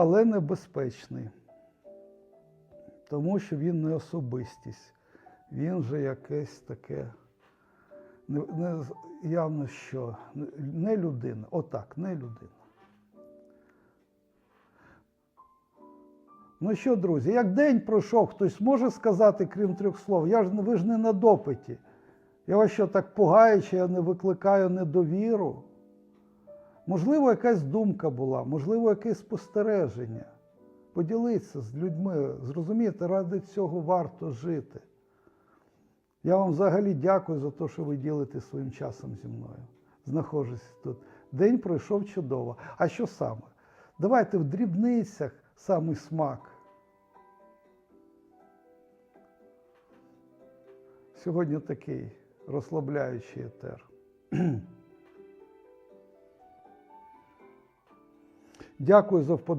але небезпечний. Тому що він не особистість. Він же якесь таке. Не, не, явно що. Не- людина. Отак, не людина. Ну що, друзі, як день пройшов, хтось може сказати, крім трьох слов, я ж, ви ж не на допиті. Я вас що так пугаю, чи я не викликаю недовіру? Можливо, якась думка була, можливо, якесь спостереження. Поділитися з людьми, зрозумієте, ради цього варто жити. Я вам взагалі дякую за те, що ви ділите своїм часом зі мною. Знаходжусь тут. День пройшов чудово. А що саме? Давайте в дрібницях самий смак. Сьогодні такий розслабляючий етер. Дякую за вподобання.